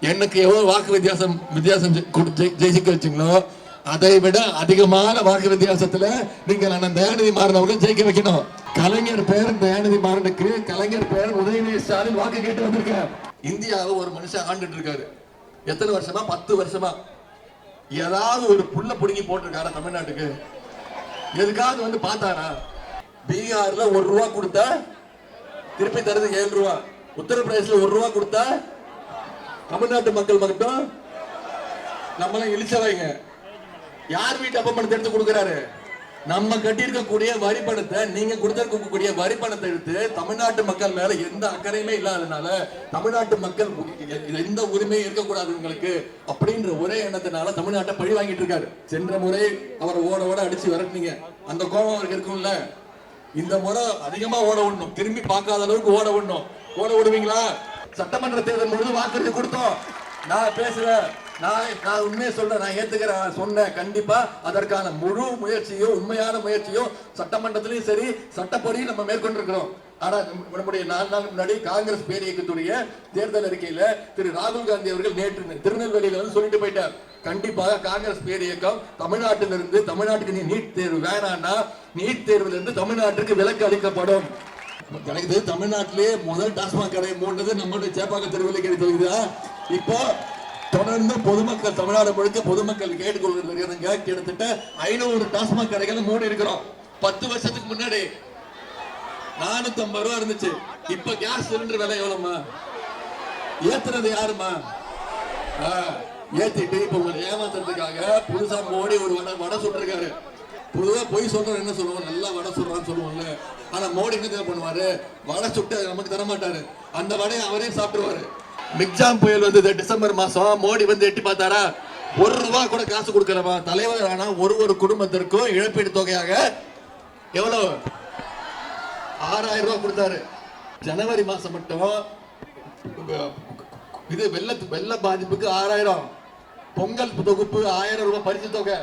எனக்கு எவ்வளவு வாக்கு வித்தியாசம் வித்தியாசம் ஜெயிச்சுக்க கொடு- ஜெயிக்க அதை விட அதிகமான வாக்கு வித்தியாசத்துல நீங்கள் அண்ணன் தயாநிதி மாறன் ஜெயிக்க வைக்கணும். கலைஞர் பேர் தயாநிதி மாறனுக்கு கலைஞர் பேர் உதயநிதி ஸ்டாலின் வாக்கு கேட்டு வந்திருக்கார். இந்தியாவை ஒரு மனுஷன் ஆண்டுட்டு இருக்காரு. எத்தனை வருஷமா? பத்து வருஷமா. ஏதாவது ஒரு புள்ள புடுங்கி போட்டிருக்காரா தமிழ்நாட்டுக்கு? எதுக்காவது வந்து பார்த்தாரா? பீகார்ல ஒரு ரூபா கொடுத்தா திருப்பி தருது ஏழு ரூபா. உத்தரப்பிரதேசல ஒரு ரூபா கொடுத்தா தமிழ்நாட்டு மக்கள் மட்டும் நம்மளாம் இழிச்சவைங்க. யார் வீட்டு அப்ப பணத்தை எடுத்து கொடுக்குறாரு? நம்ம கட்டியிருக்கக்கூடிய வரி பணத்தை நீங்க கொடுத்திருக்கக்கூடிய வரி பணத்தை எடுத்து தமிழ்நாட்டு மக்கள் மேல எந்த அக்கறையுமே இல்லாதனால தமிழ்நாட்டு மக்கள் எந்த உரிமையும் இருக்கக்கூடாது உங்களுக்கு அப்படின்ற ஒரே எண்ணத்தினால தமிழ்நாட்டை பழி வாங்கிட்டு இருக்காரு. சென்ற முறை அவரை ஓட ஓட அடிச்சு விரட்டுனீங்க. அந்த கோபம் அவருக்கு இருக்கும்ல. இந்த முறை அதிகமா ஓட விடணும். திரும்பி பார்க்காத அளவுக்கு ஓட விடணும். ஓட விடுவீங்களா? சட்டமன்ற தேர்தல் முழுது வாக்குறுதி கொடுத்தோம். நான் பேசுறேன். நான் நான் உண்மையை சொல்றேன். நான் ஏத்துக்கிறேன். சொன்னேன். கண்டிப்பா அதற்கான முழு முயற்சியோ உண்மையான முயற்சியோ சட்டமன்றத்திலையும் சரி சட்டப்படி நம்ம மேற்கொண்டிருக்கிறோம். ஆனா நம்முடைய நாலு நாள் முன்னாடி காங்கிரஸ் பேர் இயக்கத்துடைய தேர்தல் அறிக்கையில திரு ராகுல் காந்தி அவர்கள் நேற்று திருநெல்வேலியில வந்து சொல்லிட்டு போயிட்டார். கண்டிப்பாக காங்கிரஸ் பேர் இயக்கம் தமிழ்நாட்டிலிருந்து தமிழ்நாட்டுக்கு நீ நீட் தேர்வு வேணாம்னா நீட் தேர்வுல இருந்து தமிழ்நாட்டுக்கு விலக்கு அளிக்கப்படும். எனக்கு தமிழ்நாட்டிலே தமிழ்நாட்டிலேயே முதல் டாஸ்மாக் கடை மூன்றது நம்மளுடைய சேப்பாக்க தெருவில் கிடைத்திருக்குதா இப்போ தொடர்ந்து பொதுமக்கள் தமிழ்நாடு முழுக்க பொதுமக்கள் கேட்டுக்கொள்கிறதுங்க கிட்டத்தட்ட ஐநூறு டாஸ்மாக் கடைகளை மூடி இருக்கிறோம். பத்து வருஷத்துக்கு முன்னாடி நானூத்தி ஐம்பது ரூபா இருந்துச்சு. இப்ப கேஸ் சிலிண்டர் விலை எவ்வளவுமா ஏத்துறது யாருமா ஆ, ஏத்திட்டு இப்ப உங்களை ஏமாத்துறதுக்காக புதுசா மோடி ஒரு வடை வடை சுட்டிருக்காரு. பொதுவாக பொய் சொல்கிறோம் என்ன சொல்லுவோம் நல்லா வடை சுடுறான்னு சொல்லுவோம்ல ஆனா மோடி என்ன தெரியுமா பண்ணுவாரு? வடை சுட்டு நமக்கு தர மாட்டாரு அந்த வடையை அவரே சாப்பிடுவாரு. மிக்ஜாம் புயல் வந்தது டிசம்பர் மாசம். மோடி வந்து எட்டி பார்த்தாரா? ஒரு ரூபா கூட காசு கொடுக்கறவா தலைவர் ஆனா ஒரு ஒரு குடும்பத்திற்கும் இழப்பீடு தொகையாக எவ்வளவு? ஆறாயிரம் ரூபாய் கொடுத்தாரு. ஜனவரி மாசம் மட்டும் இது வெள்ள வெள்ள பாதிப்புக்கு ஆறாயிரம். பொங்கல் தொகுப்பு ஆயிரம் ரூபாய் பரிசு தொகை.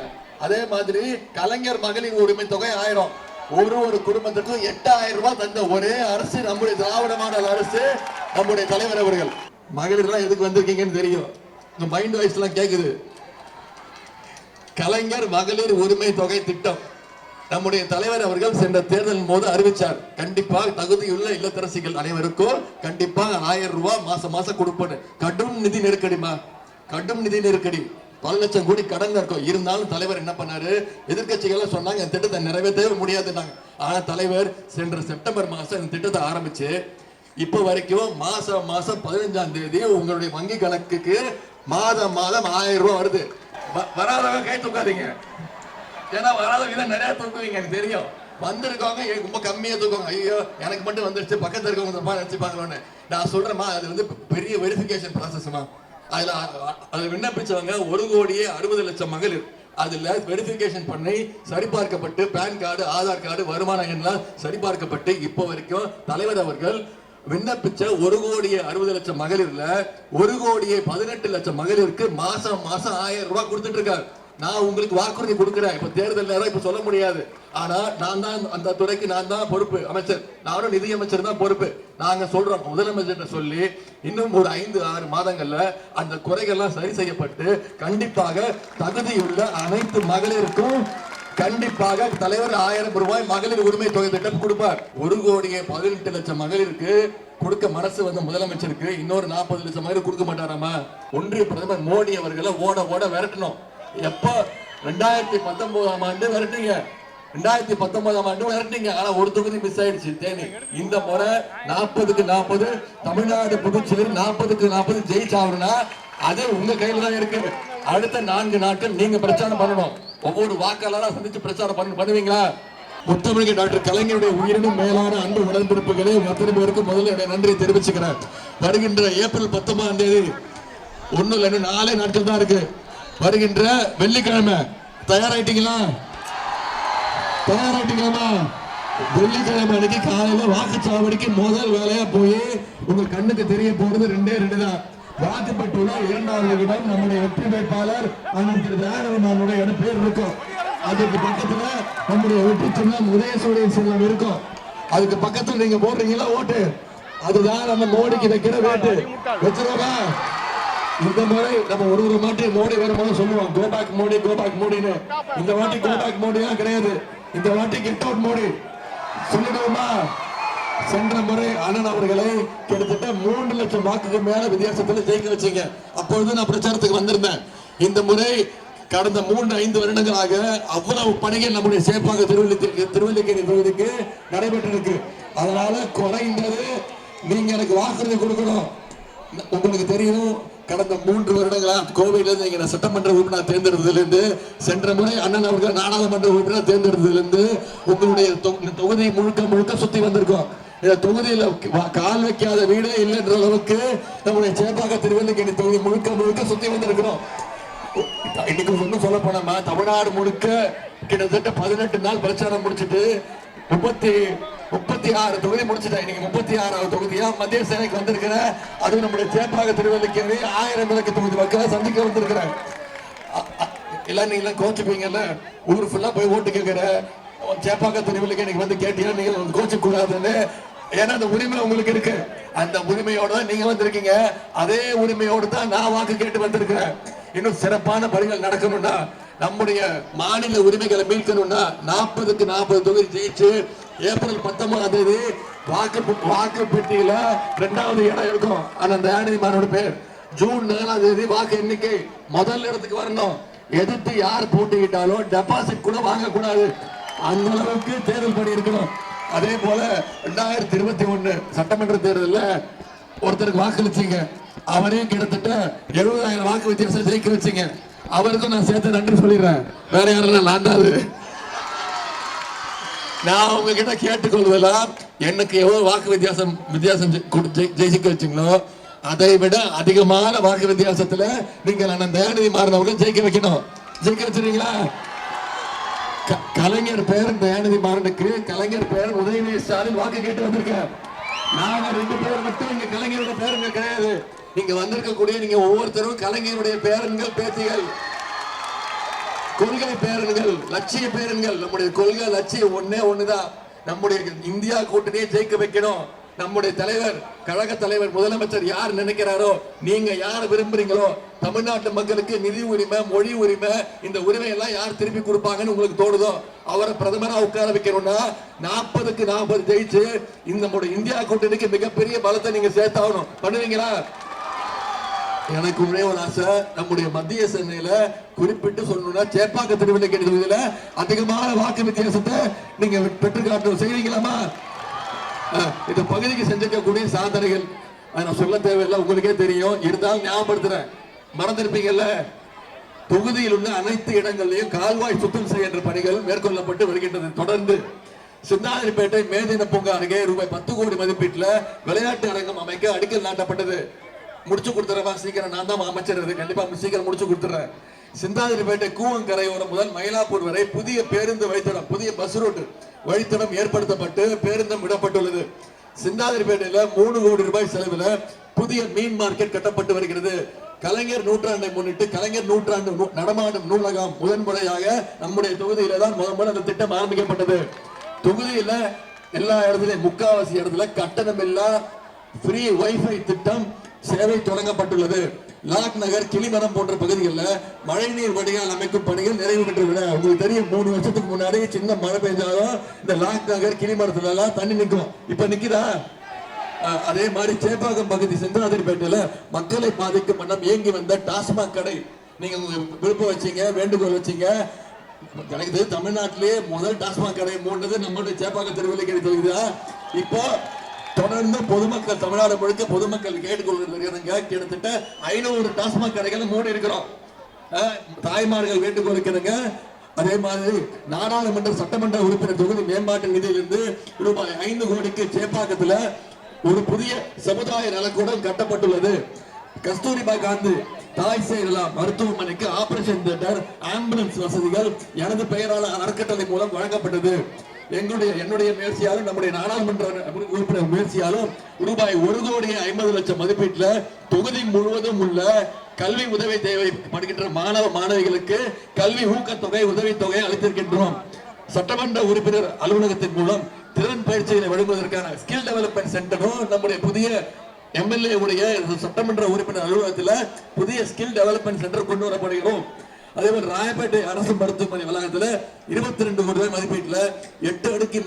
அதே மாதிரி கலைஞர் மகளிர் உரிமை தொகை ஆயிரம். ஒரு ஒரு குடும்பத்துக்கும் எட்டாயிரம் ரூபாய் தந்த ஒரே அரசு நம்முடைய திராவிட மாடல் அரசு நம்முடைய தலைவர் அவர்கள். மகளிர்லாம் எதுக்கு வந்திருக்கீங்கன்னு தெரியும். இந்த மைண்ட் வாய்ஸ் எல்லாம் கேக்குது. கலைஞர் மகளிர் உரிமை தொகை திட்டம். நம்முடைய தலைவர் அவர்கள் சென்ற தேர்தலின் போது அறிவிச்சார். கண்டிப்பாக தகுதியுள்ள இல்லத்தரசிகள் அனைவருக்கும் கண்டிப்பாக ஆயிரம் ரூபாய் மாசம் மாசம் கொடுப்பேன் கடும் நிதி நெருக்கடிமா கடும் நிதி நெருக்கடி. பல லட்சம் கோடி கடன் இருக்கும். இருந்தாலும் தலைவர் என்ன பண்ணாரு? எதிர்கட்சிகள் சொன்னாங்க இந்த திட்டத்தை நிறைவேற்றவே முடியாதுன்னாங்க. ஆனா தலைவர் சென்ற செப்டம்பர் மாசம் இந்த திட்டத்தை ஆரம்பிச்சு இப்போ வரைக்கும் மாசம் மாசம் பதினஞ்சாம் தேதி உங்களுடைய வங்கி கணக்குக்கு மாதம் மாதம் ஆயிரம் ரூபாய் வருது. வ- வராதவங்க கை தூக்காதீங்க. ஏன்னா வராதவங்க தான் நிறைய தூக்குவீங்க எனக்கு தெரியும். வந்திருக்கவங்க ரொம்ப கம்மியா தூக்குவாங்க. ஐயோ எனக்கு மட்டும் வந்துருச்சு பக்கத்துல இருக்கவங்க தப்பா நினைச்சுப்பாங்களோன்னு. நான் சொல்றேன்மா அது வந்து பெரிய வெரிஃபிகேஷன் ப்ராசஸ்மா அதுல அதில் விண்ணப்பிச்சவங்க ஒரு கோடியே அறுபது லட்சம் மகளிர் அதில் வெரிஃபிகேஷன் பண்ணி சரிபார்க்கப்பட்டு பேன் கார்டு ஆதார் கார்டு வருமான எண்ணெல்லாம் சரிபார்க்கப்பட்டு இப்போ வரைக்கும் தலைவர் அவர்கள் விண்ணப்பிச்ச ஒரு கோடியே அறுபது லட்சம் மகளிர்ல ஒரு கோடியே பதினெட்டு லட்சம் மகளிருக்கு மாசம் மாசம் ஆயிரம் ரூபாய் கொடுத்துட்டு இருக்காரு. நான் உங்களுக்கு வாக்குறுதி கொடுக்குறேன். இப்ப தேர்தல் நேரம் இப்ப சொல்ல முடியாது. ஆனா நான் தான் அந்த துறைக்கு நான் தான் பொறுப்பு அமைச்சர். நானும் நிதி அமைச்சர் தான் பொறுப்பு. நாங்க சொல்றோம். முதலமைச்சர்கிட்ட சொல்லி இன்னும் ஒரு ஐந்து ஆறு மாதங்கள்ல அந்த குறைகள்லாம் சரி செய்யப்பட்டு கண்டிப்பாக தகுதியுள்ள அனைத்து மகளிருக்கும் கண்டிப்பாக தலைவர் ஆயிரம் ரூபாய் மகளிர் உரிமை தொகை திட்டம் கொடுப்பார். ஒரு கோடியே பதினெட்டு லட்சம் மகளிருக்கு கொடுக்க மனசு வந்த முதலமைச்சருக்கு இன்னொரு நாற்பது லட்சம் மகளிர் கொடுக்க மாட்டாராமா? ஒன்றிய பிரதமர் மோடி அவர்களை ஓட ஓட விரட்டணும். எப்போ ரெண்டாயிரத்தி பத்தொன்பதாம் ஆண்டு விரட்டுங்க. ரெண்டாயிரத்தி பத்தொன்பதாம் ஆண்டு விரட்டுங்க. ஆனா ஒரு தொகுதி மிஸ் ஆயிடுச்சு தேனி. இந்த முறை நாற்பதுக்கு நாற்பது தமிழ்நாடு புதுச்சேரி நாற்பதுக்கு நாற்பது ஜெயிச்சாருன்னா அது உங்க கையில தான் இருக்கு. அடுத்த நான்கு நாட்கள் நீங்க பிரச்சாரம் பண்ணணும். ஒவ்வொரு வாக்காளராக சந்திச்சு பிரச்சாரம் பண்ண பண்ணுவீங்களா? முத்தமிழக டாக்டர் கலைஞருடைய உயிரினும் மேலான அன்பு உடன்பிறப்புகளே அத்தனை பேருக்கு முதல்ல என்னுடைய நன்றியை தெரிவிச்சுக்கிறேன். வருகின்ற ஏப்ரல் பத்தொன்பதாம் தேதி ஒண்ணு இல்லை நாலே நாட்கள் தான் இருக்கு. வருகின்ற வெள்ளிக்கிழமை. தயாராயிட்டீங்களா? தயாராயிட்டீங்களாமா வெள்ளிக்கிழமை அன்னைக்கு காலையில வாக்குச்சாவடிக்கு முதல் வேலையா போய் உங்க கண்ணுக்கு தெரிய போறது ரெண்டே ரெண்டு தான். வாக்குப்பட்டுள்ள இரண்டாவது இடம் நம்முடைய வெற்றி வேட்பாளர் அண்ணன் திரு தயானவனுடைய பேர் இருக்கும். அதுக்கு பக்கத்துல நம்முடைய வெற்றி சின்னம் உதயசூரியன் சின்னம் இருக்கும். அதுக்கு பக்கத்துல நீங்க போடுறீங்களா ஓட்டு? அதுதான் நம்ம மோடிக்கு வைக்கிற வேட்டு. வச்சிருவோமா? இந்த முறை நம்ம ஒரு ஒரு மாட்டி மோடி வரும்போது சொல்லுவோம் கோபாக் மோடி கோபாக் மோடின்னு. இந்த வாட்டி கோபாக் மோடியா கிடையாது. இந்த வாட்டி கெட் அவுட் மோடி. சொல்லிடுவோமா? சென்ற முறை அண்ணன் அவர்களை கிட்டத்தட்ட மூன்று லட்சம் வாக்குக்கு மேல வித்தியாசத்துல ஜெயிக்க வச்சீங்க. அப்பொழுது நான் பிரச்சாரத்துக்கு வந்திருந்தேன். இந்த முறை கடந்த மூன்று ஐந்து வருடங்களாக அவ்வளவு பணிகள் நம்முடைய சேப்பாக திருவள்ளி திருவல்லிக்கேணி தொகுதிக்கு நடைபெற்றிருக்கு. அதனால குறைந்தது நீங்க எனக்கு வாக்குறுதி கொடுக்கணும். உங்களுக்கு தெரியும் கடந்த மூன்று வருடங்களா கோவையிலிருந்து இருந்து சட்டமன்ற உறுப்பினர் தேர்ந்தெடுத்ததிலிருந்து சென்ற முறை அண்ணன் அவர்கள் நாடாளுமன்ற உறுப்பினர் தேர்ந்தெடுத்ததிலிருந்து உங்களுடைய தொகுதி முழுக்க முழுக்க சுத்தி வந்திருக்கோம். இந்த தொகுதியில கால் வைக்காத வீடே இல்லைன்ற அளவுக்கு நம்முடைய சேப்பாக்க திருவல்லிக்கேணி தொகுதி முழுக்க முழுக்க சுத்தி வந்திருக்கிறோம். இன்னைக்கு ஒன்றும் சொல்ல போனோமா தமிழ்நாடு முழுக்க கிட்டத்தட்ட பதினெட்டு நாள் பிரச்சாரம் முடிச்சிட்டு முப்பத்தி முப்பத்தி ஆறு தொகுதி முடிச்சிட்டேன் இன்னைக்கு முப்பத்தி ஆறாவது தொகுதியா? மத்திய சேனைக்கு வந்திருக்கிற அது நம்முடைய சேப்பாக திருவல்லிக்கேணி ஆயிரம் விளக்கு தொகுதி மக்களை சந்திக்க வந்திருக்கிறேன் எல்லாம் நீங்க கோச்சுப்பீங்கல்ல? ஊர் ஃபுல்லா போய் ஓட்டு கேட்கிற சேப்பாக்க திருவிழுக்கு எனக்கு வந்து கேட்டீங்க நீங்க கோச்சு கூடாதுன்னு ஏன்னா அந்த உரிமை உங்களுக்கு இருக்கு. அந்த உரிமையோட தான் நீங்க வந்திருக்கீங்க. அதே உரிமையோடு தான் நான் வாக்கு கேட்டு வந்திருக்கிறேன். இன்னும் சிறப்பான பணிகள் நடக்கணும்னா நம்முடைய மாநில உரிமைகளை மீட்கணும்னா நாற்பதுக்கு நாற்பது தொகுதி ஜெயிச்சு ஏப்ரல் பத்தொன்பதாம் தேதி வாக்கு வாக்கு பெட்டியில ரெண்டாவது இடம் இருக்கும். ஆனா தயாநிதிமாரோட பேர். ஜூன் நாலாம் தேதி வாக்கு எண்ணிக்கை. முதல் இடத்துக்கு வரணும். எதிர்த்து யார் போட்டியிட்டாலும் டெபாசிட் கூட வாங்கக்கூடாது. அந்த அளவுக்கு தேர்தல் பணி இருக்கணும். அதே போல ரெண்டாயிரத்தி இருபத்தி ஒண்ணு சட்டமன்ற தேர்தலில் ஒருத்தருக்கு வாக்களிச்சீங்க. அவரையும் கிட்டத்தட்ட எழுபதாயிரம் வாக்கு வித்தியாசம் ஜெயிக்க வச்சீங்க. அவருக்கும் நான் சேர்த்து நன்றி சொல்லிடுறேன். வேற யாரெல்லாம் நான் தான் அது. நான் உங்ககிட்ட கேட்டுக்கொள்வதெல்லாம் எனக்கு எவ்வளவு வாக்கு வித்தியாசம் வித்தியாசம் ஜெயிச்சுக்க கொடு- ஜெயிக்க வச்சீங்களோ அதை விட அதிகமான வாக்கு வித்தியாசத்துல நீங்க அண்ணன் தயாநிதி மாறினவங்க ஜெயிக்க வைக்கணும். ஜெயிக்க வச்சிருக்கீங்களா? கலைஞர் பேரன் தயாநிதி மாறனுக்கு கலைஞர் பேரன் உதயநிதி ஸ்டாலின் வாக்கு கேட்டு வந்திருக்கேன் நாங்க ரெண்டு பேர் மட்டும் இங்க கலைஞரோட பேருங்க கிடையாது. நீங்க வந்திருக்கக்கூடிய நீங்க ஒவ்வொருத்தரும் கலைஞருடைய பேரன்கள் பேத்திகள் கொள்கை பேரன்கள் லட்சிய பேரன்கள். நம்முடைய கொள்கை லட்சியம் ஒன்னே ஒண்ணுதான். நம்முடைய இந்தியா கூட்டணியை ஜெயிக்க வைக்கணும். நம்முடைய தலைவர் கழக தலைவர் முதலமைச்சர் யார் நினைக்கிறாரோ நீங்க யார் விரும்புறீங்களோ தமிழ்நாட்டு மக்களுக்கு நிதி உரிமை மொழி உரிமை இந்த உரிமை எல்லாம் யார் திருப்பி கொடுப்பாங்கன்னு உங்களுக்கு தோணுதோ அவரை பிரதமரா உட்கார வைக்கணும்னா நாற்பதுக்கு நாற்பது ஜெயிச்சு இந்த நம்முடைய இந்தியா கூட்டணிக்கு மிகப்பெரிய பலத்தை நீங்க சேர்த்தாகணும். பண்ணுவீங்களா? எனக்கு ஒரே ஒரு ஆசை. நம்முடைய மத்திய சென்னையில குறிப்பிட்டு சொல்லணும்னா சேப்பாக்க திருவிழா தொகுதியில அதிகமான வாக்கு வித்தியாசத்தை நீங்க பெற்று காட்டணும். செய்வீங்களாமா இந்த பகுதிக்கு செஞ்சிருக்கக்கூடிய சாதனைகள். அதை நான் சொல்ல தேவையில்லை உங்களுக்கே தெரியும். இருந்தாலும் ஞாபகப்படுத்துறேன். மறந்திருப்பீங்கல்ல? தொகுதியில் உள்ள அனைத்து இடங்களிலும் கால்வாய் சுத்தம் செய்கின்ற பணிகள் மேற்கொள்ளப்பட்டு வருகின்றது. தொடர்ந்து சிந்தாதிரிப்பேட்டை மேதின பூங்கா அருகே ரூபாய் பத்து கோடி மதிப்பீட்டில் விளையாட்டு அரங்கம் அமைக்க அடிக்கல் நாட்டப்பட்டது. முடிச்சு கொடுத்துறவா? சீக்கிரம் நான் தான் அமைச்சர் இது கண்டிப்பா சீக்கிரம் முடிச்சு கொடுத்துறேன். சிந்தாதிரிப்பேட்டை கூவங்கரையோரம் முதல் மயிலாப்பூர் வரை புதிய பேருந்து வழித்தடம் புதிய பஸ் ரூட் வழித்தடம் ஏற்படுத்தப்பட்டு பேருந்தும் விடப்பட்டுள்ளது. சிந்தாதிரிப்பேட்டையில மூணு கோடி ரூபாய் செலவுல புதிய மீன் மார்க்கெட் கட்டப்பட்டு வருகிறது. கலைஞர் நூற்றாண்டை முன்னிட்டு கலைஞர் நூற்றாண்டு நடமாடும் நூலகம் முதன்முறையாக நம்முடைய தொகுதியில தான் முதல் அந்த திட்டம் ஆரம்பிக்கப்பட்டது. தொகுதியில எல்லா இடத்துலயும் முக்காவாசி இடத்துல கட்டணம் இல்லா ஃப்ரீ வைஃபை திட்டம் சேவை தொடங்கப்பட்டுள்ளது. லாக் நகர் கிளிமரம் போன்ற பகுதிகளில் மழைநீர் வடிகால் அமைக்கும் பணிகள் நிறைவு பெற்றுள்ளன. உங்களுக்கு தெரியும் மூணு வருஷத்துக்கு முன்னாடி சின்ன மழை பெஞ்சாலும் இந்த லாக் நகர் கிளிமரத்துல எல்லாம் தண்ணி நிற்கும். இப்ப நிக்குதா? அதே மாதிரி சேப்பாக்கம் பகுதி செந்தாதிரிப்பேட்டையில மக்களை பாதிக்கும் வண்ணம் இயங்கி வந்த டாஸ்மாக் கடை. நீங்க விருப்பம் வச்சீங்க வேண்டுகோள் வச்சீங்க. கிடைக்குது தமிழ்நாட்டிலேயே முதல் டாஸ்மாக் கடை மூன்றது நம்மளுடைய சேப்பாக்கம் திருவள்ளிக்கடை தொகுதிதான் இப்போ தொடர்ந்து பொதுமக்கள் தமிழ்நாடு முழுக்க பொதுமக்கள் கேட்டுக்கொள்கிறதுங்க கிட்டத்தட்ட ஐநூறு டாஸ்மாக் கடைகளை மூடி இருக்கிறோம். தாய்மார்கள் வேண்டுகோள் அதே மாதிரி நாடாளுமன்ற சட்டமன்ற உறுப்பினர் தொகுதி மேம்பாட்டு நிதியிலிருந்து ரூபாய் ஐந்து கோடிக்கு சேப்பாக்கத்துல ஒரு புதிய சமுதாய நலக்கூடம் கட்டப்பட்டுள்ளது. கஸ்தூரிபா காந்தி தாய் சேரலா மருத்துவமனைக்கு ஆபரேஷன் தியேட்டர் ஆம்புலன்ஸ் வசதிகள் எனது பெயரால் அறக்கட்டளை மூலம் வழங்கப்பட்டது. எங்களுடைய என்னுடைய முயற்சியாலும் நம்முடைய நாடாளுமன்ற உறுப்பினர் முயற்சியாலும் ரூபாய் ஒரு கோடி ஐம்பது லட்சம் மதிப்பீட்டுல தொகுதி முழுவதும் உள்ள கல்வி உதவி தேவைப்படுகின்ற மாணவ மாணவிகளுக்கு கல்வி ஊக்கத்தொகை உதவித்தொகை அளித்திருக்கின்றோம். சட்டமன்ற உறுப்பினர் அலுவலகத்தின் மூலம் திறன் பயிற்சிகளை வழங்குவதற்கான ஸ்கில் டெவலப்மெண்ட் சென்டரும் நம்முடைய புதிய எம்எல்ஏ உடைய சட்டமன்ற உறுப்பினர் அலுவலகத்துல புதிய ஸ்கில் டெவலப்மெண்ட் சென்டர் கொண்டு வரப்படுகிறோம். அதே மாதிரி ராயப்பேட்டை அரசு மருத்துவமனை வளாகத்துல இருபத்தி ரெண்டு கோடி ரூபாய் மதிப்பீட்டுல எட்டு அடுக்கு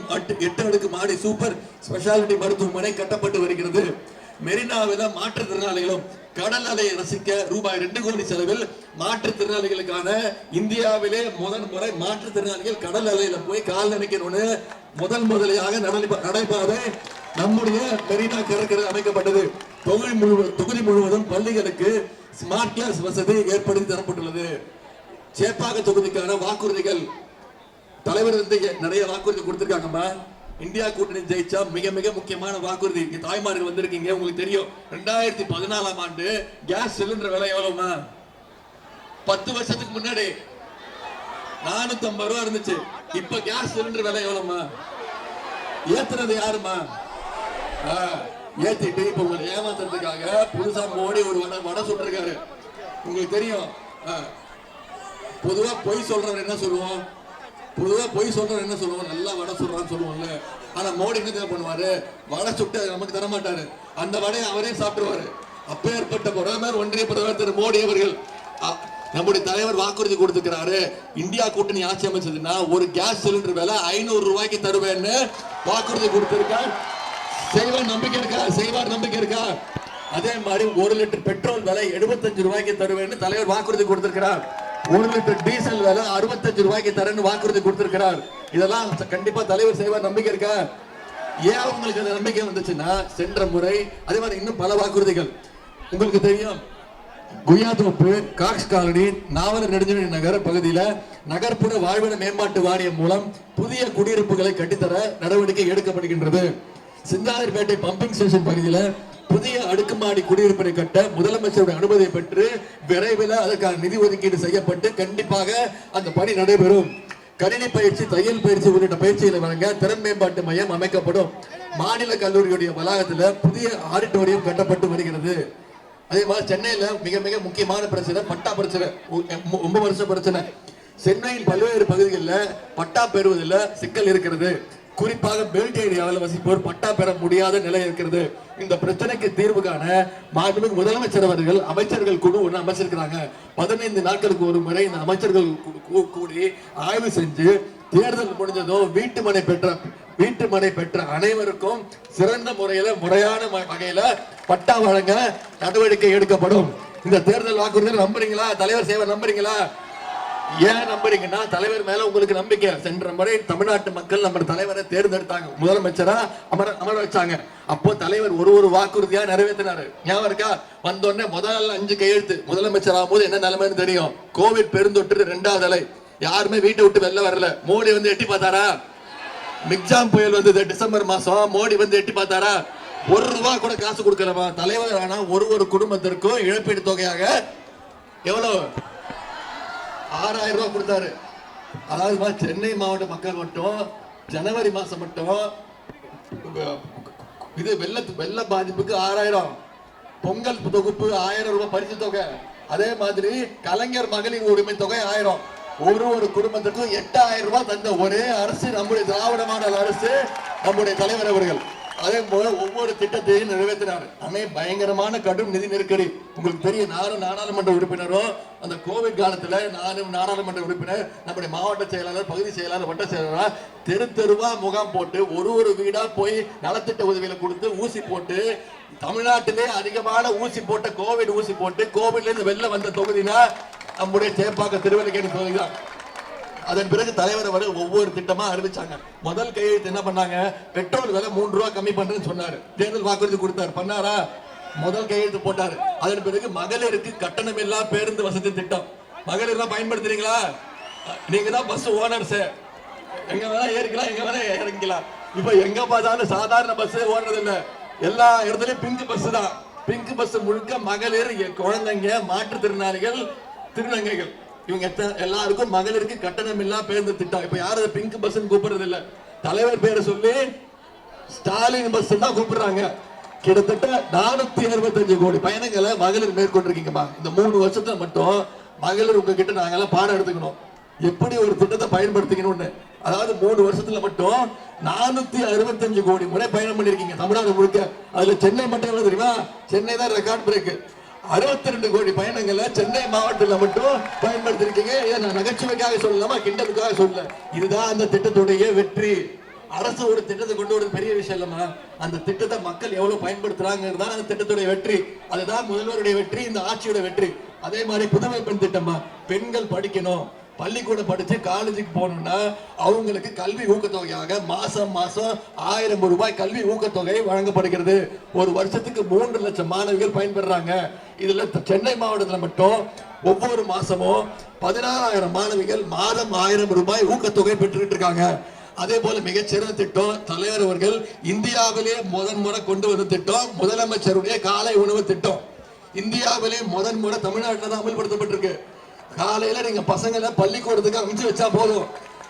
எட்டு அடுக்கு மாடி சூப்பர் ஸ்பெஷாலிட்டி மருத்துவமனை கட்டப்பட்டு வருகிறது. மெரினாவில மாற்றுத்திறனாளிகளும் கடல் அலையை ரசிக்க ரூபாய் ரெண்டு கோடி செலவில் மாற்றுத்திறனாளிகளுக்கான இந்தியாவிலே முதல் முறை மாற்றுத்திறனாளிகள் கடல் அலையில போய் கால் நினைக்கணும்னு முதல் முதலியாக நடைபாதை நம்முடைய மெரினா கடற்கரை அமைக்கப்பட்டது. தொகுதி முழுவதும் தொகுதி முழுவதும் பள்ளிகளுக்கு ஸ்மார்ட் கிளாஸ் வசதி ஏற்படுத்தி தரப்பட்டுள்ளது. சேப்பாக தொகுதிக்கான வாக்குறுதிகள். தலைவர் வந்து நிறைய வாக்குறுதி கொடுத்துருக்காங்கம்மா. இந்தியா கூட்டணி ஜெயிச்சா மிக மிக முக்கியமான வாக்குறுதி. இங்க தாய்மார்கள் வந்திருக்கீங்க உங்களுக்கு தெரியும். ரெண்டாயிரத்தி பதினாலாம் ஆண்டு கேஸ் சிலிண்டர் விலை எவ்வளவுமா பத்து வருஷத்துக்கு முன்னாடி நானூத்தி ஐம்பது ரூபா இருந்துச்சு. இப்ப கேஸ் சிலிண்டர் விலை எவ்வளவுமா ஏத்துறது யாருமா ஆ, ஏத்திட்டு இப்ப உங்களை ஏமாத்துறதுக்காக புதுசா மோடி ஒரு வட வடை சொல்றாரு உங்களுக்கு தெரியும். பொதுவாக பொதுவா பொய் சொல்றவர் என்ன சொல்லுவோம்? பொதுவா பொய் சொல்றவர் என்ன சொல்லுவோம்? நல்லா வடை சொல்றான்னு சொல்லுவோம்ல. ஆனா மோடி என்ன தெரியுமா பண்ணுவாரு? வடை சுட்டு நமக்கு தர மாட்டாரு. அந்த வடையை அவரே சாப்பிடுவாரு. அப்பேற்பட்ட பிரதமர் ஒன்றிய பிரதமர் திரு மோடி அவர்கள். நம்முடைய தலைவர் வாக்குறுதி கொடுத்துக்கிறாரு இந்தியா கூட்டணி ஆட்சி அமைச்சதுன்னா ஒரு கேஸ் சிலிண்டர் விலை ஐநூறு ரூபாய்க்கு தருவேன்னு வாக்குறுதி கொடுத்திருக்கார். செய்வார் நம்பிக்கை இருக்கா? செய்வார் நம்பிக்கை இருக்கா? அதே மாதிரி ஒரு லிட்டர் பெட்ரோல் விலை 75 ரூபாய்க்கு தருவேன்னு தலைவர் வாக்குறுதி கொடுத்திருக்கிறார். ஒரு லிட்டர் டீசல் விலை 65 ரூபாய்க்கு தரேன்னு வாக்குறுதி கொடுத்திருக்கிறார். இதெல்லாம் கண்டிப்பா தலைவர் செய்வார் நம்பிக்கை இருக்கா? ஏன் உங்களுக்கு அந்த நம்பிக்கை வந்துச்சுன்னா சென்ற முறை அதே மாதிரி இன்னும் பல வாக்குறுதிகள். உங்களுக்கு தெரியும் குய்யாத்தோப்பு காக்ஸ் காலனி நாவலர் நெடுஞ்செழி நகர் பகுதியில நகர்ப்புற வாழ்விட மேம்பாட்டு வாரியம் மூலம் புதிய குடியிருப்புகளை கட்டித்தர நடவடிக்கை எடுக்கப்படுகின்றது. சிந்தாதிரிப்பேட்டை பம்பிங் ஸ்டேஷன் பகுதியில் புதிய அடுக்குமாடி குடியிருப்பினை கட்ட முதலமைச்சருடைய அனுமதியை பெற்று விரைவில் அதற்கான நிதி ஒதுக்கீடு செய்யப்பட்டு கண்டிப்பாக அந்த பணி நடைபெறும். கணினி பயிற்சி தையல் பயிற்சி உள்ளிட்ட பயிற்சிகளை வழங்க திறன் மேம்பாட்டு மையம் அமைக்கப்படும். மாநில கல்லூரியுடைய வளாகத்தில் புதிய ஆடிட்டோரியம் கட்டப்பட்டு வருகிறது. அதே மாதிரி சென்னையில் மிக மிக முக்கியமான பிரச்சனை பட்டா பிரச்சனை ஒன்பது வருஷம் பிரச்சனை. சென்னையின் பல்வேறு பகுதிகளில் பட்டா பெறுவதில் சிக்கல் இருக்கிறது. குறிப்பாக பெல்ட் ஏரியாவில் வசிப்போர் பட்டா பெற முடியாத நிலை இருக்கிறது. இந்த பிரச்சனைக்கு தீர்வு காண மாண்புமிகு முதலமைச்சர் அவர்கள் அமைச்சர்கள் குழு ஒன்று அமைச்சிருக்கிறாங்க. பதினைந்து நாட்களுக்கு ஒரு முறை இந்த அமைச்சர்கள் கூடி ஆய்வு செஞ்சு தேர்தல் முடிஞ்சதும் வீட்டு மனை பெற்ற வீட்டு மனை பெற்ற அனைவருக்கும் சிறந்த முறையில முறையான வகையில பட்டா வழங்க நடவடிக்கை எடுக்கப்படும். இந்த தேர்தல் வாக்குறுதி நம்புறீங்களா? தலைவர் சேவை நம்புறீங்களா? ஏன் நம்புறீங்கன்னா தலைவர் மேல உங்களுக்கு நம்பிக்கை. சென்ற முறை தமிழ்நாட்டு மக்கள் நம்ம தலைவரை தேர்ந்தெடுத்தாங்க. முதலமைச்சரா அமர அமர வச்சாங்க. அப்போ தலைவர் ஒரு ஒரு வாக்குறுதியா நிறைவேற்றினாரு. ஞாபகம் இருக்கா? வந்தோடனே முதல்ல அஞ்சு கையெழுத்து. முதலமைச்சர் ஆகும்போது என்ன நிலைமைன்னு தெரியும். கோவிட் பெருந்தொற்று ரெண்டாவது அலை. யாருமே வீட்டை விட்டு வெளில வரல. மோடி வந்து எட்டி பார்த்தாரா? மிக்ஜாம் புயல் வந்தது டிசம்பர் மாசம். மோடி வந்து எட்டி பார்த்தாரா? ஒரு ரூபா கூட காசு கொடுக்கலமா தலைவர் ஆனா ஒரு ஒரு குடும்பத்திற்கும் இழப்பீடு தொகையாக எவ்வளவு? ஆறாயிரம் ரூபாய் கொடுத்தாரு. அதாவது சென்னை மாவட்ட மக்கள் மட்டும் ஜனவரி மாசம் மட்டும் இது வெள்ள வெள்ள பாதிப்புக்கு ஆறாயிரம். பொங்கல் தொகுப்பு ஆயிரம் ரூபாய் பரிசு தொகை. அதே மாதிரி கலைஞர் மகளிர் உரிமை தொகை ஆயிரம். ஒரு ஒரு குடும்பத்துக்கும் எட்டாயிரம் ரூபாய் தந்த ஒரே அரசு நம்முடைய திராவிட மாடல் அரசு நம்முடைய தலைவர் அவர்கள். அதே போல ஒவ்வொரு திட்டத்தையும் நிறைவேற்றினார். அமே பயங்கரமான கடும் நிதி நெருக்கடி. உங்களுக்கு தெரியும் நானும் நாடாளுமன்ற உறுப்பினரும் அந்த கோவிட் காலத்துல நானும் நாடாளுமன்ற உறுப்பினர் நம்முடைய மாவட்ட செயலாளர் பகுதி செயலாளர் வட்ட செயலாளர் தெரு தெருவா முகாம் போட்டு ஒரு ஒரு வீடா போய் நலத்திட்ட உதவியில கொடுத்து ஊசி போட்டு தமிழ்நாட்டிலே அதிகமான ஊசி போட்ட கோவிட் ஊசி போட்டு கோவிட்ல இருந்து வெளில வந்த தொகுதினா நம்முடைய சேப்பாக்க திருவல்லிக்கேணி தொகுதி தான். அதன் பிறகு தலைவர் அவர்கள் ஒவ்வொரு திட்டமா அறிவிச்சாங்க. முதல் கையெழுத்து என்ன பண்ணாங்க? பெட்ரோல் விலை மூன்று ரூபா கம்மி பண்றேன்னு சொன்னாரு. தேர்தல் வாக்குறுதி கொடுத்தாரு. பண்ணாரா? முதல் கையெழுத்து போட்டாரு. அதன் பிறகு மகளிருக்கு கட்டணமில்லா பேருந்து வசதி திட்டம். மகளிர் தான் பயன்படுத்துறீங்களா? நீங்க தான் பஸ் ஓனர்ஸ் எங்க வேணா ஏறிக்கலாம் எங்க வேணா இறங்கிக்கலாம். இப்ப எங்க பார்த்தாலும் சாதாரண பஸ் ஓடுறது இல்ல. எல்லா இடத்துலயும் பிங்க் பஸ் தான். பிங்க் பஸ் முழுக்க மகளிர் குழந்தைங்க மாற்றுத்திறனாளிகள் திருநங்கைகள். இவங்க எல்லாருக்கும் மகளிருக்கு கட்டணம் இல்லா பேருந்து திட்டம். இப்ப யாரும் பிங்க் பஸ் கூப்பிடுறது இல்ல தலைவர் பேரை சொல்லி ஸ்டாலின் பஸ் தான் கூப்பிடுறாங்க. கிட்டத்தட்ட நானூத்தி அறுபத்தஞ்சு கோடி பயணங்களை மகளிர் மேற்கொண்டிருக்கீங்கம்மா. இந்த மூணு வருஷத்துல மட்டும் மகளிர் உங்ககிட்ட நாங்கெல்லாம் பாடம் எடுத்துக்கணும். எப்படி ஒரு திட்டத்தை பயன்படுத்திக்கணும்னு. அதாவது மூணு வருஷத்துல மட்டும் நானூத்தி அறுபத்தஞ்சு கோடி முறை பயணம் பண்ணிருக்கீங்க தமிழ்நாடு முழுக்க. அதுல சென்னை மட்டும் எவ்வளவு தெரியுமா? சென்னை தான் ரெக்கார்ட் பிரேக் அறுபத்தி ரெண்டு கோடி பயணங்களை சென்னை மாவட்டத்தில் மட்டும் பயன்படுத்திருக்கீங்க. இதை நான் நகைச்சுவைக்காக சொல்லலாமா? கிண்டலுக்காக சொல்லல. இதுதான் அந்த திட்டத்துடைய வெற்றி. அரசு ஒரு திட்டத்தை கொண்டு வரது பெரிய விஷயம் இல்லம்மா. அந்த திட்டத்தை மக்கள் எவ்வளவு பயன்படுத்துறாங்கிறது தான் அந்த திட்டத்துடைய வெற்றி. அதுதான் முதல்வருடைய வெற்றி இந்த ஆட்சியோட வெற்றி. அதே மாதிரி புதுமை பெண் திட்டமா பெண்கள் படிக்கணும். பள்ளிக்கூடம் படிச்சு காலேஜுக்கு போகணும்னா அவங்களுக்கு கல்வி ஊக்கத்தொகையாக மாசம் மாசம் ஆயிரம் ரூபாய் கல்வி ஊக்கத்தொகை வழங்கப்படுகிறது. ஒரு வருஷத்துக்கு மூன்று லட்சம் மாணவிகள் பயன்பெறாங்க. இதுல சென்னை மாவட்டத்தில் மட்டும் ஒவ்வொரு மாசமும் பதினாறாயிரம் மாணவிகள் மாதம் ஆயிரம் ரூபாய் ஊக்கத்தொகை பெற்றுக்கிட்டு இருக்காங்க. அதே போல மிகச்சிறந்த திட்டம் தலைவர் அவர்கள் இந்தியாவிலே முதன் முறை கொண்டு வந்த திட்டம் முதலமைச்சருடைய காலை உணவு திட்டம். இந்தியாவிலே முதன் முறை தமிழ்நாட்டில் தான் அமல்படுத்தப்பட்டிருக்கு. காலையில நீங்க பசங்களை பள்ளிக்கூடத்துக்கு அனுப்பிச்சு வச்சா போதும்.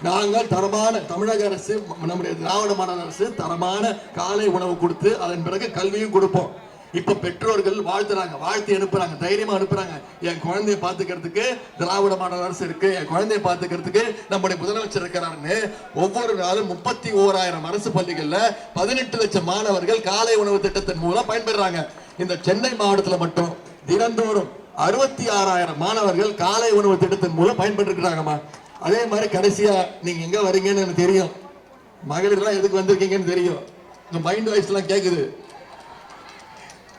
நாங்கள் தரமான தமிழக அரசு நம்முடைய திராவிட மாநில அரசு தரமான காலை உணவு கொடுத்து அதன் பிறகு கல்வியும் கொடுப்போம். இப்ப பெற்றோர்கள் வாழ்த்துறாங்க வாழ்த்தி அனுப்புறாங்க தைரியமா அனுப்புறாங்க. என் குழந்தைய பாத்துக்கிறதுக்கு திராவிட மாடல் அரசு இருக்கு. என் குழந்தைய பாத்துக்கிறதுக்கு நம்முடைய முதலமைச்சர் இருக்கிறாருன்னு ஒவ்வொரு நாளும் முப்பத்தி ஓராயிரம் அரசு பள்ளிகள்ல பதினெட்டு லட்சம் மாணவர்கள் காலை உணவு திட்டத்தின் மூலம் பயன்பெறாங்க. இந்த சென்னை மாவட்டத்துல மட்டும் தினந்தோறும் அறுபத்தி ஆறாயிரம் மாணவர்கள் காலை உணவு திட்டத்தின் மூலம் பயன்பட்டுருக்கிறாங்கம்மா அதே மாதிரி கடைசியா நீங்க எங்க வரீங்கன்னு எனக்கு தெரியும். மகளிர்லாம் எதுக்கு வந்திருக்கீங்கன்னு தெரியும். இந்த மைண்ட் வாய்ஸ்லாம் கேட்குது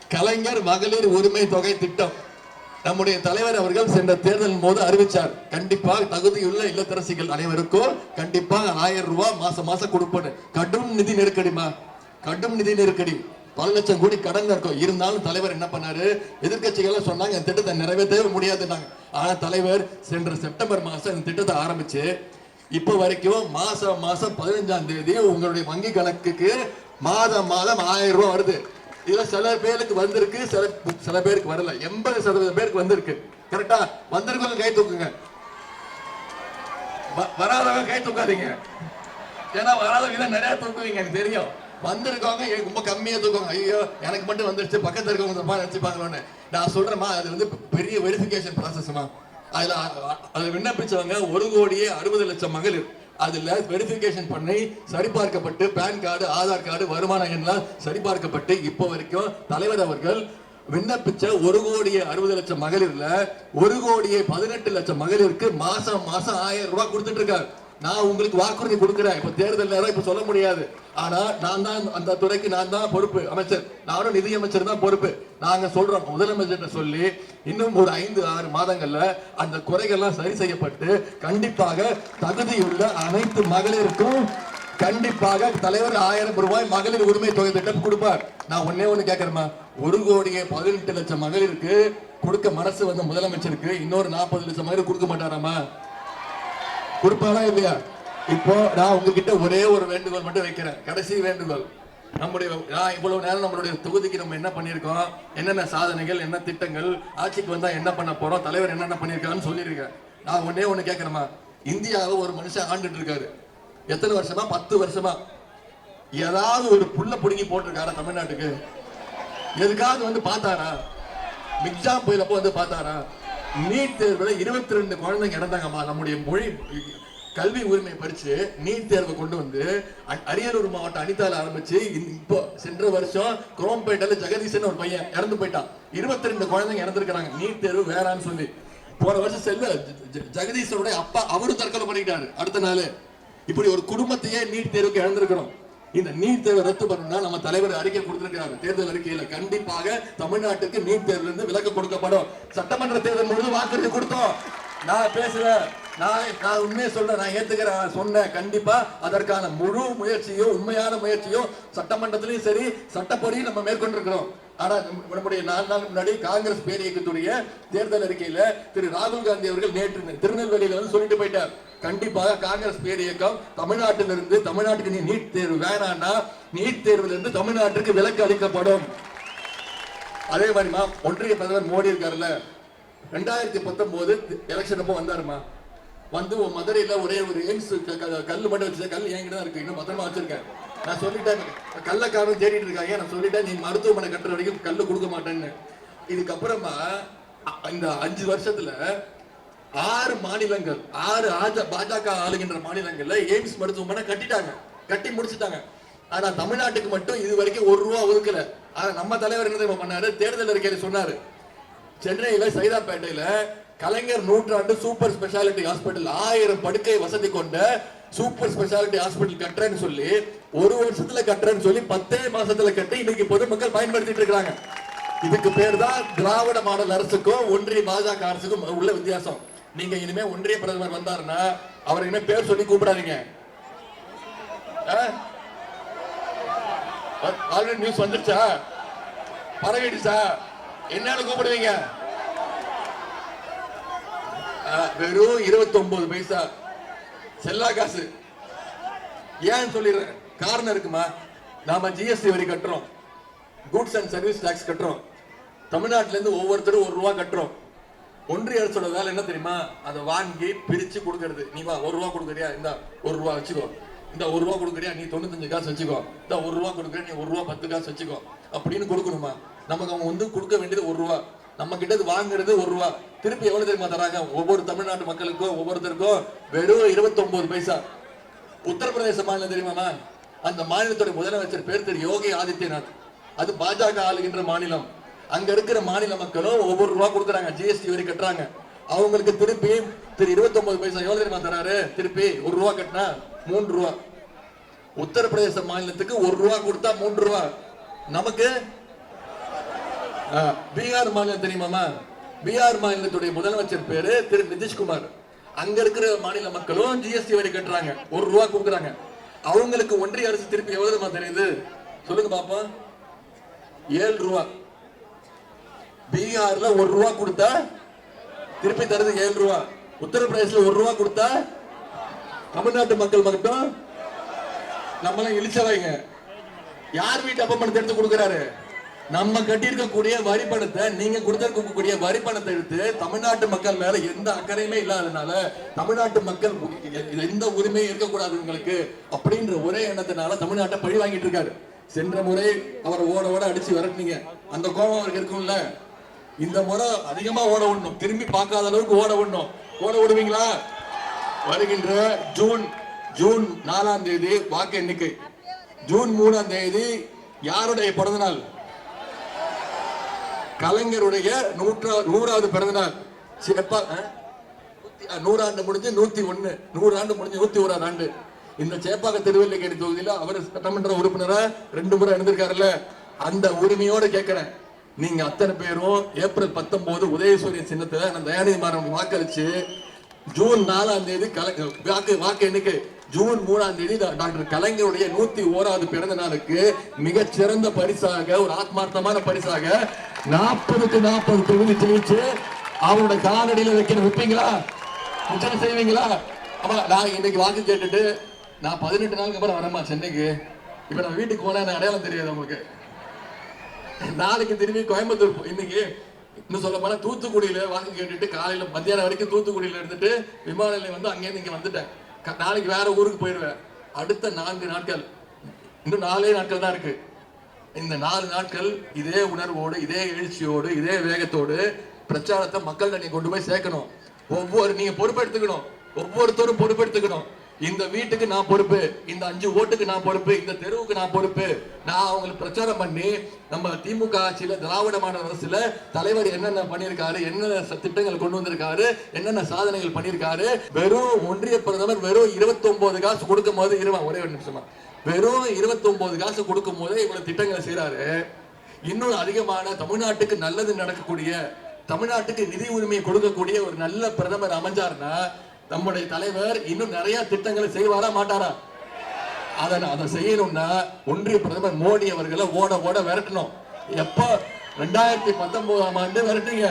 கலைஞர் மகளிர் உரிமை தொகை திட்டம். நம்முடைய தலைவர் அவர்கள் சென்ற தேர்தலின் போது அறிவிச்சார். கண்டிப்பாக தகுதியுள்ள இல்லத்தரசிகள் அனைவருக்கும் கண்டிப்பாக ஆயிரம் ரூபாய் மாசம் மாசம் கொடுப்பேன் கடும் நிதி நெருக்கடிமா கடும் நிதி நெருக்கடி. பல லட்சம் கோடி கடன் இருக்கும். இருந்தாலும் தலைவர் என்ன பண்ணாரு? எதிர்கட்சிகள் சொன்னாங்க இந்த திட்டத்தை நிறைவேற்றவே முடியாதுன்னாங்க. ஆனா தலைவர் சென்ற செப்டம்பர் மாசம் இந்த திட்டத்தை ஆரம்பிச்சு இப்போ வரைக்கும் மாசம் மாசம் பதினஞ்சாம் தேதி உங்களுடைய வங்கி கணக்குக்கு மாதம் மாதம் ஆயிரம் ரூபாய் வருது. இதுல சில பேருக்கு வந்திருக்கு சில சில பேருக்கு வரல. எண்பது சதவீதம் பேருக்கு வந்திருக்கு. கரெக்டா வந்திருக்கவங்க கை தூக்குங்க. வ- வராதவங்க கை தூக்காதீங்க. ஏன்னா வராதவங்க நிறைய தூக்குவீங்க எனக்கு தெரியும். வந்திருக்கவங்க ஏ- ரொம்ப கம்மியாக தூக்குவாங்க. ஐயோ எனக்கு மட்டும் வந்துருச்சு பக்கத்தில் இருக்கவங்க தப்பா நினைச்சுப்பாங்களோன்னு நான் சொல்கிறேம்மா அது வந்து பெரிய வெரிஃபிகேஷன் ப்ராசஸ்மா அதில் அதில் அதுல விண்ணப்பிச்சவங்க ஒரு கோடியே அறுபது லட்சம் மகளிர் அதில் வெரிஃபிகேஷன் பண்ணி சரிபார்க்கப்பட்டு பேன் கார்டு ஆதார் கார்டு வருமான எண்ணெலாம் சரிபார்க்கப்பட்டு இப்போ வரைக்கும் தலைவர் அவர்கள் விண்ணப்பிச்ச ஒரு கோடியே அறுபது லட்சம் மகளிர்ல ஒரு கோடியே பதினெட்டு லட்சம் மகளிருக்கு மாசம் மாசம் ஆயிரம் ரூபாய் கொடுத்துட்டு இருக்காரு நான் உங்களுக்கு வாக்குறுதி கொடுக்குறேன். இப்ப தேர்தல் நேரம் இப்ப சொல்ல முடியாது. ஆனா நான் தான் அந்த துறைக்கு நான் தான் பொறுப்பு அமைச்சர். நானும் நிதி அமைச்சர் தான் பொறுப்பு. நாங்க சொல்றோம். முதலமைச்சர் சொல்லி இன்னும் ஒரு ஐந்து ஆறு மாதங்கள்ல அந்த குறைகள்லாம் சரி செய்யப்பட்டு கண்டிப்பாக தகுதியுள்ள அனைத்து மகளிருக்கும் கண்டிப்பாக தலைவர் ஆயிரம் ரூபாய் மகளிர் உரிமை தொகை திட்டம் கொடுப்பார். நான் ஒன்னே ஒண்ணு கேட்கறேமா ஒரு கோடியே பதினெட்டு லட்சம் மகளிருக்கு கொடுக்க மனசு வந்த முதலமைச்சருக்கு இன்னொரு நாற்பது லட்சம் மகளிர் கொடுக்க மாட்டாராமா கொடுப்பாரா இல்லையா? இப்போ நான் உங்ககிட்ட ஒரே ஒரு வேண்டுகோள் மட்டும் வைக்கிறேன். கடைசி வேண்டுகோள். நம்முடைய நான் இவ்வளவு நேரம் நம்மளுடைய தொகுதிக்கு நம்ம என்ன பண்ணியிருக்கோம்? என்னென்ன சாதனைகள் என்ன திட்டங்கள் ஆட்சிக்கு வந்தா என்ன பண்ண போறோம் தலைவர் என்னென்ன பண்ணியிருக்காருன்னு சொல்லியிருக்கேன். நான் ஒன்னே ஒண்ணு கேட்கணுமா இந்தியாவை ஒரு மனுஷன் ஆண்டுட்டு இருக்காரு எத்தனை வருஷமா? பத்து வருஷமா. ஏதாவது ஒரு புல்ல புடுங்கி போட்டிருக்காரா தமிழ்நாட்டுக்கு? எதுக்காவது வந்து பார்த்தாரா? மிக்ஜாம் புயலப்போ வந்து பார்த்தாரா? நீட் தேர்வுல இருபத்தி ரெண்டு குழந்தைங்க இறந்தாங்கம்மா. நம்முடைய மொழி கல்வி உரிமை பறிச்சு நீட் தேர்வை கொண்டு வந்து அரியலூர் மாவட்டம் அனிதால ஆரம்பிச்சு இப்போ சென்ற வருஷம் குரோம்பேட்டையில ஜெகதீசன் ஒரு பையன் இறந்து போயிட்டான். இருபத்தி ரெண்டு குழந்தைங்க இறந்துருக்காங்க நீட் தேர்வு வேறான்னு சொல்லி. போன வருஷம் செல்ல ஜ- ஜெகதீசனுடைய அப்பா அவரும் தற்கொலை பண்ணிக்கிட்டாரு அடுத்த நாள். இப்படி ஒரு குடும்பத்தையே நீட் தேர்வுக்கு இழந்திருக்கிறோம் இந்த நீட் தேர்வை ரத்து பண்ணணும்னா நம்ம தலைவர் அறிக்கை கொடுத்திருக்காரு தேர்தல் அறிக்கையில கண்டிப்பாக தமிழ்நாட்டுக்கு நீட் தேர்வுல இருந்து விலக்கு கொடுக்கப்படும். சட்டமன்ற தேர்தல் முழுது வாக்குறுதி கொடுத்தோம். நான் பேசுறேன் நான் நான் உண்மையை சொல்றேன் நான் ஏத்துக்கிறேன் சொன்னேன். கண்டிப்பா அதற்கான முழு முயற்சியோ உண்மையான முயற்சியோ சட்டமன்றத்திலையும் சரி சட்டப்படியும் நம்ம மேற்கொண்டிருக்கிறோம். ஆனா நம்முடைய நாலு நாள் முன்னாடி காங்கிரஸ் பேர் இயக்கத்துடைய தேர்தல் அறிக்கையில திரு ராகுல் காந்தி அவர்கள் நேற்று திருநெல்வேலியில வந்து சொல்லிட்டு போயிட்டார். கண்டிப்பாக காங்கிரஸ் பேர் இயக்கம் தமிழ்நாட்டிலிருந்து தமிழ்நாட்டுக்கு நீ நீட் தேர்வு வேணாம்னா நீட் தேர்வுல இருந்து தமிழ்நாட்டுக்கு விலக்கு அளிக்கப்படும். அதே மாதிரிமா ஒன்றிய பிரதமர் மோடி இருக்காருல்ல. ரெண்டாயிரத்தி பத்தொன்பது எலெக்ஷன் அப்போ வந்தாருமா? வந்து உன் மதுரையில் ஒரே ஒரு எய்ம்ஸ் கல் மட்டும் வச்சு கல் என்கிட்ட தான் இருக்கு. இன்னும் பத்திரமா வச்சிருக்கேன். நான் சொல்லிட்டேன் கள்ளக்காரன் தேடிட்டு இருக்காங்க. நான் சொல்லிட்டேன் நீ மருத்துவமனை கட்டுற வரைக்கும் கல் கொடுக்க மாட்டேன்னு. இதுக்கப்புறமா அ- இந்த அஞ்சு வருஷத்துல ஆறு மாநிலங்கள் ஆறு ஆஜ- பாஜக ஆளுகின்ற மாநிலங்கள்ல எய்ம்ஸ் மருத்துவமனை கட்டிட்டாங்க. கட்டி முடிச்சுட்டாங்க. ஆனா தமிழ்நாட்டுக்கு மட்டும் இது வரைக்கும் ஒரு ரூபா ஒதுக்கல. ஆனா நம்ம தலைவர் என்ன தெரியுமா பண்ணாரு? தேர்தல் அறிக்கையில சொன்னாரு. சென்னையில சைதாப்பேட்டையில கலைஞர் நூற்றாண்டு சூப்பர் ஸ்பெஷாலிட்டி ஹாஸ்பிட்டல் ஆயிரம் படுக்கை வசதி கொண்ட சூப்பர் ஸ்பெஷாலிட்டி ஹாஸ்பிட்டல் கட்டுறேன்னு சொல்லி ஒரு வருஷத்துல கட்டுறேன்னு சொல்லி பத்தே மாசத்துல கட்டி இன்னைக்கு பொதுமக்கள் பயன்படுத்திட்டு இருக்காங்க இதுக்கு பேர் தான் திராவிட மாடல் அரசுக்கும் ஒன்றிய பாஜக அரசுக்கும் உள்ள வித்தியாசம். நீங்க இனிமே ஒன்றிய பிரதமர் வந்தாருன்னா அவர் இனிமே பேர் சொல்லி கூப்பிடாதீங்க. ஆல்ரெடி நியூஸ் வந்துருச்சா? பரவிடுச்சா? என்னால கூப்பிடுவீங்க? வெறும் வெறும் 29 பைசா. செல்லா காசு. ஏன் சொல்லிடுறேன் காரணம் இருக்குமா? நாம ஜிஎஸ்டி வரி கட்டுறோம். கூட்ஸ் அண்ட் சர்வீஸ் டாக்ஸ் கட்டுறோம். தமிழ்நாட்டுல இருந்து ஒவ்வொருத்தரும் ஒரு ரூபா கட்டுறோம். ஒன்றிய அரசோட வேலை என்ன தெரியுமா? அதை வாங்கி பிரிச்சு கொடுக்கறது. நீ வா ஒரு ரூபா கொடுக்குறியா? இந்த ஒரு ரூபா வச்சுக்கோ. இந்த ஒரு ரூபா கொடுக்குறியா? நீ தொண்ணூத்தஞ்சு காசு வச்சுக்கோ. இந்த ஒரு ரூபா கொடுக்குறியா? நீ ஒரு ரூபா பத்து காசு வச்சுக்கோ. அப்படின்னு கொடுக்கணுமா? நமக்கு அவங்க வந்து கொடுக்க வேண்டியது ஒரு ரூபா. நம்ம கிட்ட வாங்குறது ஒரு ரூபா. திருப்பி எவ்வளவு தெரியுமா தராங்க? ஒவ்வொரு தமிழ்நாட்டு மக்களுக்கும் ஒவ்வொருத்தருக்கும் வெறும் 29 பைசா. உத்தரப்பிரதேச மாநிலம் தெரியுமாமா அந்த மாநிலத்தோட முதலமைச்சர் பேர் திரு யோகி ஆதித்யநாத். அது பாஜக ஆளுகின்ற மாநிலம். அங்க இருக்கிற மாநில மக்களும் ஒவ்வொரு ரூபா கொடுக்குறாங்க. ஜிஎஸ்டி வரி கட்டுறாங்க. அவங்களுக்கு திருப்பி திரு 29 பைசா எவ்வளவு தெரியுமா தராரு? திருப்பி ஒரு ரூபா கட்டினா மூன்று ரூபா. உத்தரப்பிரதேச மாநிலத்துக்கு ஒரு ரூபா கொடுத்தா மூன்று ரூபா. நமக்கு? ஆ, பீகார் மாநிலம் தெரியுமாமா? பீகார் மாநிலத்துடைய முதலமைச்சர் பேரு திரு நிதிஷ்குமார். அங்க இருக்கிற மாநில மக்களும் ஜிஎஸ்டி வரி கட்டுறாங்க. ஒரு ரூபா கொடுக்குறாங்க. அவங்களுக்கு ஒன்றிய அரசு திருப்பி எவ்வளவுமா தெரியுது? சொல்லுங்க பாப்போம். ஏழு ரூபா. பீகார்ல ஒரு ரூபா கொடுத்தா திருப்பி தருது ஏழு ரூபா. உத்தரப்பிரதேசல ஒரு ரூபா கொடுத்தா தமிழ்நாட்டு மக்கள் மட்டும் நம்மளாம் இழிச்சவைங்க. யார் வீட்டு அப்ப பணத்தை எடுத்து கொடுக்குறாரு? நம்ம கட்டியிருக்கக்கூடிய வரி பணத்தை நீங்க கொடுத்திருக்கக்கூடிய வரி பணத்தை எடுத்து தமிழ்நாட்டு மக்கள் மேல எந்த அக்கறையுமே இல்லாதனால தமிழ்நாட்டு மக்கள் எந்த உரிமையும் இருக்கக்கூடாது உங்களுக்கு அப்படின்ற ஒரே எண்ணத்தினால தமிழ்நாட்டை பழி வாங்கிட்டு இருக்காரு. சென்ற முறை அவரை ஓட ஓட அடிச்சு விரட்டினீங்க. அந்த கோபம் அவருக்கு இருக்கும்ல? இந்த முறை அதிகமா ஓட விடணும். திரும்பி பார்க்காத அளவுக்கு ஓட விடணும். ஓட விடுவீங்களா? வருகின்ற ஜூன் ஜூன் நாலாம் தேதி வாக்கு எண்ணிக்கை. ஜூன் மூணாம் தேதி யாருடைய பிறந்த நாள் கலைஞருடைய நூற்றா நூறாவது பிறந்த நாள் சிறப்பா நூறாண்டு முடிஞ்சு நூத்தி ஒண்ணு. நூறு ஆண்டு முடிஞ்சு நூத்தி ஓராது ஆண்டு. இந்த சேப்பாக்க திருவல்லிக்கேணி தொகுதியில அவர் சட்டமன்ற உறுப்பினரா ரெண்டு முறை எழுந்திருக்காருல்ல அந்த உரிமையோட கேட்கிறேன். நீங்க அத்தனை பேரும் ஏப்ரல் பத்தொன்பது உதயசூரியன் சின்னத்துல அந்த தயாநிதி மாறன் வாக்களிச்சு ஜூன் நாலாம் தேதி வாக்கு வாக்கு எண்ணிக்கை. ஜூன் மூணாம் தேதி டாக்டர் கலைஞருடைய நூத்தி ஓராவது பிறந்த நாளுக்கு மிகச்சிறந்த பரிசாக ஒரு ஆத்மார்த்தமான பரிசாக நாற்பதுக்கு நாற்பது தொகுதி ஜெயிச்சு அவரோட காலடியில வைக்கிற வைப்பீங்களா? நிச்சயம் செய்வீங்களா? ஆமா நான் இன்னைக்கு வாக்கு கேட்டுட்டு நான் பதினெட்டு நாளுக்கு அப்புறம் வரேம்மா சென்னைக்கு. இப்ப நான் வீட்டுக்கு போனா எனக்கு அடையாளம் தெரியாது உங்களுக்கு. நாளைக்கு திரும்பி கோயம்புத்தூர் போ- இன்னைக்கு இன்னும் சொல்ல போனா தூத்துக்குடியில வாக்கு கேட்டுட்டு காலையில மத்தியானம் வரைக்கும் தூத்துக்குடியில இருந்துட்டு விமான நிலையம் வந்து அங்கேருந்து இங்க வந்துட்டேன். க- நாளைக்கு வேற ஊருக்கு போயிடுவேன். அடுத்த நான்கு நாட்கள் இன்னும் நாலே நாட்கள் தான் இருக்கு. இந்த நாலு நாட்கள் இதே உணர்வோடு இதே எழுச்சியோடு இதே வேகத்தோடு பிரச்சாரத்தை மக்கள்கிட்ட நீங்க கொண்டு போய் சேர்க்கணும். ஒவ்வொரு நீங்க பொறுப்பெடுத்துக்கணும். ஒவ்வொருத்தரும் பொறுப்பெடுத்துக்கணும். இந்த வீட்டுக்கு நான் பொறுப்பு இந்த அஞ்சு ஓட்டுக்கு நான் பொறுப்பு இந்த தெருவுக்கு நான் பொறுப்பு. நான் அவங்களுக்கு பிரச்சாரம் பண்ணி நம்ம திமுக ஆட்சியில திராவிட மாடல் அரசுல தலைவர் என்னென்ன பண்ணியிருக்காரு என்னென்ன திட்டங்கள் கொண்டு வந்திருக்காரு என்னென்ன சாதனைகள் பண்ணியிருக்காரு வெறும் ஒன்றிய பிரதமர் வெறும் 29 காசு கொடுக்கும் போது இருமா ஒரே ஒரு நிமிஷமா. வெறும் 29 காசு கொடுக்கும் போதே இவ்வளவு திட்டங்களை செய்றாரு. இன்னும் அதிகமான தமிழ்நாட்டுக்கு நல்லது நடக்கக்கூடிய தமிழ்நாட்டுக்கு நிதி உரிமையை கொடுக்கக்கூடிய ஒரு நல்ல பிரதமர் அமைஞ்சாருன்னா நம்முடைய தலைவர் இன்னும் நிறைய திட்டங்களை செய்வாரா மாட்டாரா? அதை அதை செய்யணும்னா ஒன்றிய பிரதமர் மோடி அவர்களை ஓட ஓட விரட்டணும். எப்போ? ரெண்டாயிரத்தி பத்தொன்பதாம் ஆண்டு விரட்டுங்க.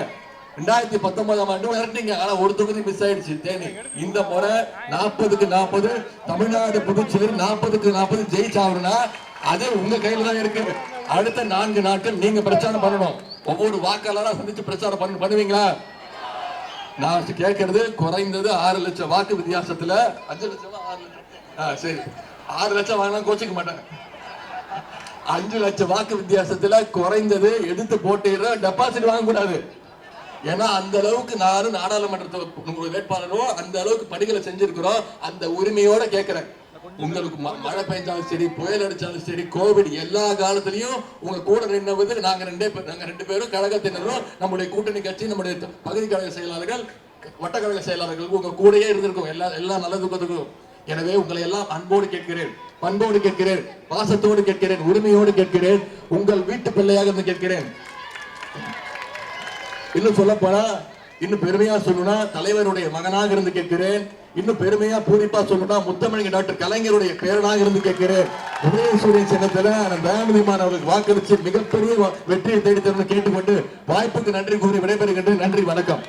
ரெண்டாயிரத்தி பத்தொன்பதாம் ஆண்டு விரட்டீங்க. ஆனா ஒரு தொகுதி மிஸ் ஆயிடுச்சு தேனி. இந்த முறை நாற்பதுக்கு நாற்பது தமிழ்நாடு புதுச்சேரி நாற்பதுக்கு நாற்பது ஜெயிச்சாருன்னா அது உங்க கையில தான் இருக்கு. அடுத்த நான்கு நாட்கள் நீங்க பிரச்சாரம் பண்ணணும். ஒவ்வொரு வாக்காளரா சந்திச்சு பிரச்சாரம் பண்ணுவீங்களா? நான் கேட்கறது குறைந்தது ஆறு லட்சம் வாக்கு வித்தியாசத்துல அஞ்சு லட்சம் ஆறு லட்சம். ஆ, சரி. ஆறு லட்சம் வாங்கினா கோச்சிக்க மாட்டேன். அஞ்சு லட்சம் வாக்கு வித்தியாசத்துல குறைந்தது எடுத்து போட்டிடுற டெபாசிட் வாங்க கூடாது. ஏன்னா அந்த அளவுக்கு நானும் நாடாளுமன்றத்தை வேட்பாளரும் வேட்பாளரோ அந்த அளவுக்கு பணிகளை செஞ்சிருக்கிறோம். அந்த உரிமையோட கேட்கிறேன். உங்களுக்கு ம- மழை பெஞ்சாலும் சரி புயல் அடிச்சாலும் சரி கோவிட் எல்லா காலத்திலையும் உங்க கூட நின்னவது நாங்க ரெண்டே பேர் நாங்க ரெண்டு பேரும் கழகத்தினரும் நம்முடைய கூட்டணி கட்சி நம்முடைய பகுதி கழக செயலாளர்கள் வட்டக்கழக செயலாளர்கள் உங்க கூடயே இருந்திருக்கும். எல்லா எல்லா நல்ல துக்கத்துக்கும். எனவே உங்களை எல்லாம் அன்போடு கேட்கிறேன் பண்போடு கேட்கிறேன் பாசத்தோடு கேட்கிறேன் உரிமையோடு கேட்கிறேன் உங்கள் வீட்டு பிள்ளையாக இருந்து கேட்கிறேன். இன்னும் சொல்ல போனா இன்னும் பெருமையா சொல்லணும்னா தலைவருடைய மகனாக இருந்து கேட்கிறேன். இன்னும் பெருமையா பூரிப்பா சொல்லணும்னா முத்தமிழ் டாக்டர் கலைஞருடைய பேரனாக இருந்து கேட்கிறேன். உதயசூரியன் சின்னத்துல அந்த தயாநிதிமான் அவருக்கு வாக்களிச்சு மிகப்பெரிய வெற்றியை தேடி தரணும் கேட்டுக்கொண்டு வாய்ப்புக்கு நன்றி கூறி விடைபெறுகின்றேன். நன்றி வணக்கம்.